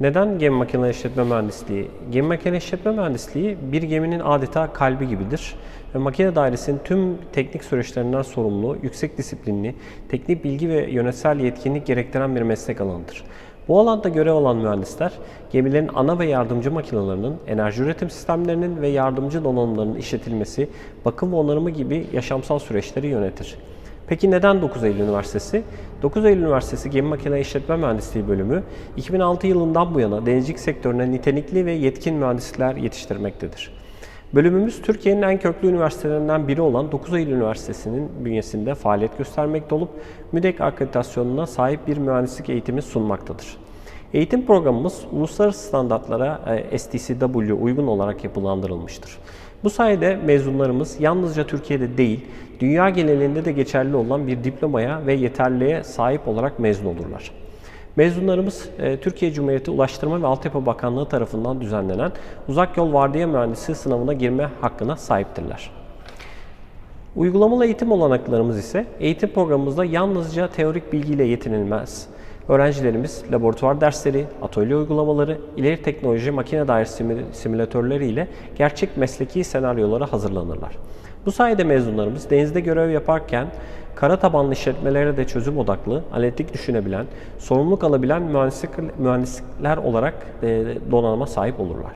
Neden gemi makine işletme mühendisliği? Gemi makine işletme mühendisliği bir geminin adeta kalbi gibidir. Ve makine dairesinin tüm teknik süreçlerinden sorumlu, yüksek disiplinli, teknik bilgi ve yönetsel yetkinlik gerektiren bir meslek alanıdır. Bu alanda görev alan mühendisler, gemilerin ana ve yardımcı makinelerinin, enerji üretim sistemlerinin ve yardımcı donanımlarının işletilmesi, bakım ve onarımı gibi yaşamsal süreçleri yönetir. Peki neden 9 Eylül Üniversitesi? 9 Eylül Üniversitesi Gemi Makine İşletme Mühendisliği bölümü 2006 yılından bu yana denizcilik sektörüne nitelikli ve yetkin mühendisler yetiştirmektedir. Bölümümüz Türkiye'nin en köklü üniversitelerinden biri olan 9 Eylül Üniversitesi'nin bünyesinde faaliyet göstermekte olup MÜDEK akreditasyonuna sahip bir mühendislik eğitimi sunmaktadır. Eğitim programımız uluslararası standartlara e, STCW uygun olarak yapılandırılmıştır. Bu sayede mezunlarımız yalnızca Türkiye'de değil, dünya genelinde de geçerli olan bir diplomaya ve yeterliğe sahip olarak mezun olurlar. Mezunlarımız e, Türkiye Cumhuriyeti Ulaştırma ve Altyapı Bakanlığı tarafından düzenlenen Uzak Yol Vardiya Mühendisi sınavına girme hakkına sahiptirler. Uygulamalı eğitim olanaklarımız ise eğitim programımızda yalnızca teorik bilgiyle yetinilmez. Öğrencilerimiz laboratuvar dersleri, atölye uygulamaları, ileri teknoloji makine dair simü- simülatörleri ile gerçek mesleki senaryolara hazırlanırlar. Bu sayede mezunlarımız denizde görev yaparken kara tabanlı işletmelere de çözüm odaklı, analitik düşünebilen, sorumluluk alabilen mühendislik, mühendislikler olarak e, donanıma sahip olurlar.